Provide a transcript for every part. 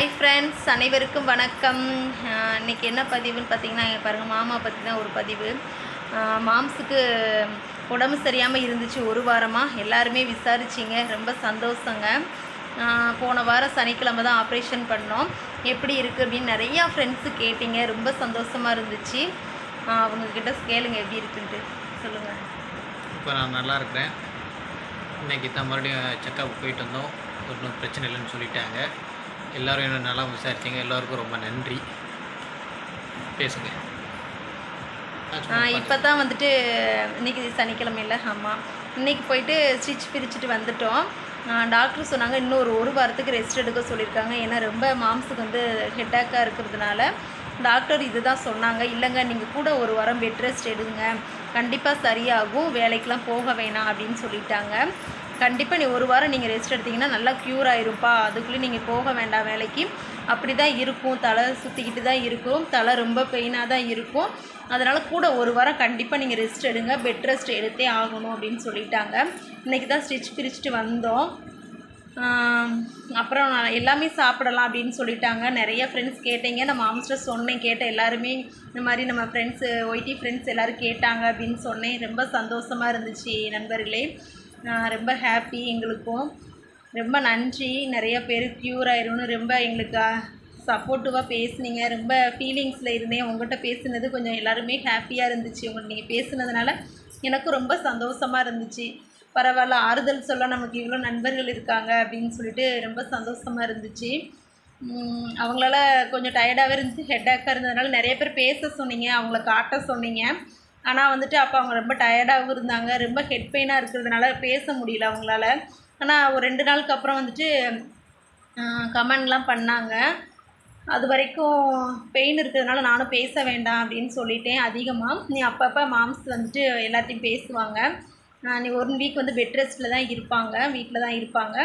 Hi friends அனைவருக்கும் வணக்கம். இன்றைக்கி இன்னைக்கு என்ன பதிவுன்னு பார்த்தீங்கன்னா பாருங்கள் மாமா பற்றி தான் ஒரு பதிவு. மாம்ஸுக்கு உடம்பு சரியாமல் இருந்துச்சு ஒரு வாரமாக எல்லாருமே விசாரிச்சிங்க. ரொம்ப சந்தோஷங்க. போன வாரம் சனிக்கிழமை தான் ஆப்ரேஷன் பண்ணோம். எப்படி இருக்குது அப்படின்னு நிறையா ஃப்ரெண்ட்ஸு கேட்டிங்க. ரொம்ப சந்தோஷமாக இருந்துச்சு. அவங்கக்கிட்ட கேளுங்க எப்படி இருக்குன்ட்டு. சொல்லுங்கள் இப்போ நான் நல்லா இருக்கிறேன். இன்னைக்கு தான் மறுபடியும் செக்கப் போயிட்டு வந்தோம். ஒன்றும் பிரச்சனை இல்லைன்னு சொல்லிட்டாங்க. எல்லோரும் என்ன நல்லா விசாரிச்சிங்க எல்லாருக்கும் ரொம்ப நன்றி. பேசுங்க. இப்போ தான் வந்துட்டு இன்னைக்கு சனிக்கிழமையில் ஆமாம் இன்னைக்கு போயிட்டு ஸ்டிச் பிரிச்சுட்டு வந்துட்டோம். டாக்டர் சொன்னாங்க இன்னும் ஒரு ஒரு வாரத்துக்கு ரெஸ்ட் எடுக்க சொல்லியிருக்காங்க. ஏன்னா ரொம்ப மாம்ஸுக்கு வந்து ஹெட்டாக்காக இருக்கிறதுனால டாக்டர் இதுதான் சொன்னாங்க. இல்லைங்க நீங்கள் கூட ஒரு வாரம் பெட் ரெஸ்ட் எடுங்க. கண்டிப்பாக சரியாகும். வேலைக்கெலாம் போக வேணாம் அப்படின்னு சொல்லிட்டாங்க. கண்டிப்பாக நீ ஒரு வாரம் நீங்கள் ரெஸ்ட் எடுத்தீங்கன்னா நல்லா க்யூர் ஆயிருப்பா. அதுக்குள்ளே நீங்கள் போக வேண்டாம் வேலைக்கு. அப்படி தான் இருக்கும். தலை சுற்றிக்கிட்டு தான் இருக்கும். தலை ரொம்ப பெயினாக தான் இருக்கும். அதனால் கூட ஒரு வாரம் கண்டிப்பாக நீங்கள் ரெஸ்ட் எடுங்க. பெட் ரெஸ்ட் எடுத்தே ஆகணும் அப்படின்னு சொல்லிட்டாங்க. இன்றைக்கி தான் ஸ்டிச் பிரிச்சுட்டு வந்தோம். அப்புறம் நான் எல்லாமே சாப்பிடலாம் அப்படின்னு சொல்லிட்டாங்க. நிறைய ஃப்ரெண்ட்ஸ் கேட்டீங்க. நம்ம மாம்ஸ்டர் சொன்னேன். கேட்ட எல்லாருமே இந்த மாதிரி நம்ம ஃப்ரெண்ட்ஸு ஒய்டி ஃப்ரெண்ட்ஸ் எல்லோரும் கேட்டாங்க அப்படின்னு சொன்னேன். ரொம்ப சந்தோஷமாக இருந்துச்சு நண்பர்களே. நான் ரொம்ப ஹாப்பி எங்களுக்கும். ரொம்ப நன்றி. நிறைய பேர் க்யூர் ஆயிரும்னு ரொம்ப எங்களுக்கு சப்போர்ட்டிவாக பேசுனீங்க. ரொம்ப ஃபீலிங்ஸில் இருந்தேன். உங்கள்கிட்ட பேசுனது கொஞ்சம் எல்லாருமே ஹாப்பியாக இருந்துச்சு. உங்கள்கிட்ட நீங்கள் பேசுனதுனால எனக்கும் ரொம்ப சந்தோஷமாக இருந்துச்சு. பரவாயில்ல ஆறுதல் சொல்ல நமக்கு இவ்வளோ நண்பர்கள் இருக்காங்க அப்படின்னு சொல்லிட்டு ரொம்ப சந்தோஷமாக இருந்துச்சு. அவங்களால கொஞ்சம் டயர்டாகவே இருந்துச்சு. ஹெட்டாக்காக இருந்ததுனால நிறைய பேர் பேச சொன்னீங்க. அவங்கள காட்ட சொன்னீங்க. ஆனால் வந்துட்டு அப்போ அவங்க ரொம்ப டயர்டாகவும் இருந்தாங்க. ரொம்ப ஹெட் பெயினாக இருக்கிறதுனால பேச முடியல அவங்களால. ஆனால் ஒரு ரெண்டு நாளுக்கு அப்புறம் வந்துட்டு கமெண்ட்லாம் பண்ணாங்க. அது வரைக்கும் பெயின் இருக்கிறதுனால நானும் பேச வேண்டாம் அப்படின்னு சொல்லிட்டேன் அதிகமாக நீ அப்பப்போ மாம்ஸ் வந்துட்டு எல்லாத்தையும் பேசுவாங்க. நீ ஒன் வீக் வந்து பெட் ரெஸ்ட்டில் தான் இருப்பாங்க. வீட்டில் தான் இருப்பாங்க.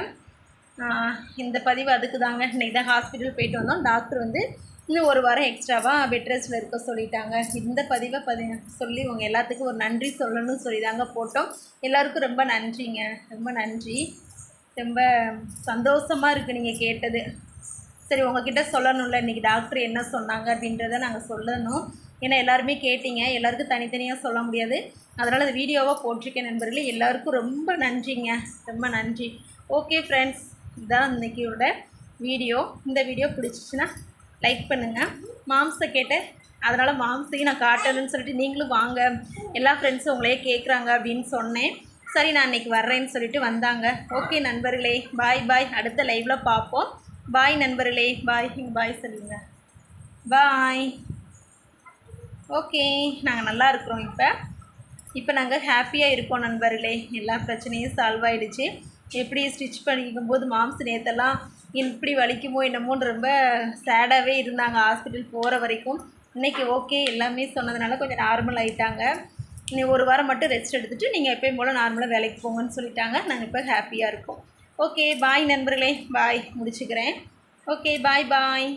இந்த பதிவு அதுக்கு தாங்க இன்றைக்கி தான் ஹாஸ்பிட்டல் போயிட்டு வந்தோம். டாக்டர் வந்து இன்னும் ஒரு வாரம் எக்ஸ்ட்ராவாக பெட் ரெஸ்ட்டில் இருக்க சொல்லிட்டாங்க. இந்த பதிவை பதி சொல்லி உங்கள் எல்லாத்துக்கும் ஒரு நன்றி சொல்லணும்னு சொல்லி தாங்க போட்டோம். எல்லாருக்கும் ரொம்ப நன்றிங்க. ரொம்ப நன்றி. ரொம்ப சந்தோஷமாக இருக்குது நீங்கள் கேட்டது. சரி உங்ககிட்ட சொல்லணும்ல இன்றைக்கி டாக்டர் என்ன சொன்னாங்க அப்படின்றத நாங்கள் சொல்லணும். ஏன்னா எல்லாருமே கேட்டீங்க. எல்லாருக்கும் தனித்தனியாக சொல்ல முடியாது. அதனால் அந்த வீடியோவாக போட்டிருக்கேன் நண்பர்களே. எல்லாருக்கும் ரொம்ப நன்றிங்க. ரொம்ப நன்றி. ஓகே ஃப்ரெண்ட்ஸ் இதுதான் இன்றைக்கியோட வீடியோ. இந்த வீடியோ பிடிச்சிச்சின்னா லைக் பண்ணுங்கள் மாம்ஸை கேட்டேன். அதனால் மாம்ஸையும் நான் காட்டணும்னு சொல்லிட்டு நீங்களும் வாங்க. எல்லா ஃப்ரெண்ட்ஸும் உங்களையே கேட்குறாங்க அப்படின்னு சொன்னேன். சரி நான் இன்னைக்கு வர்றேன்னு சொல்லிட்டு வந்தாங்க. ஓகே நண்பர்களே. பாய் பாய் அடுத்த லைவில் பார்ப்போம். பாய் நண்பர்களே. பாய் பாய் சொல்லுங்க. பாய் ஓகே நாங்கள் நல்லா இருக்கிறோம் இப்போ. இப்போ நாங்கள் ஹாப்பியாக இருக்கோம் நண்பர்களே. எல்லா பிரச்சனையும் சால்வ் ஆகிடுச்சு எப்படி ஸ்டிச் பண்ணிக்கும் போது மாம்ஸ் நேத்தெல்லாம் இப்படி வலிக்குமோ என்னமோன்னு ரொம்ப சேடாகவே இருந்தாங்க ஹாஸ்பிட்டல் போகிற வரைக்கும். இன்றைக்கி ஓகே எல்லாமே சொன்னதுனால கொஞ்சம் நார்மல் ஆகிட்டாங்க நீ ஒரு வாரம் மட்டும் ரெஸ்ட் எடுத்துகிட்டு நீங்கள் எப்பயும் போல் நார்மலாக வேலைக்கு போங்கன்னு சொல்லிட்டாங்க. நாங்கள் இப்போ ஹாப்பியாக இருக்கோம். ஓகே பாய் நண்பர்களே. பாய் முடிச்சுக்கிறேன். ஓகே பாய் பாய்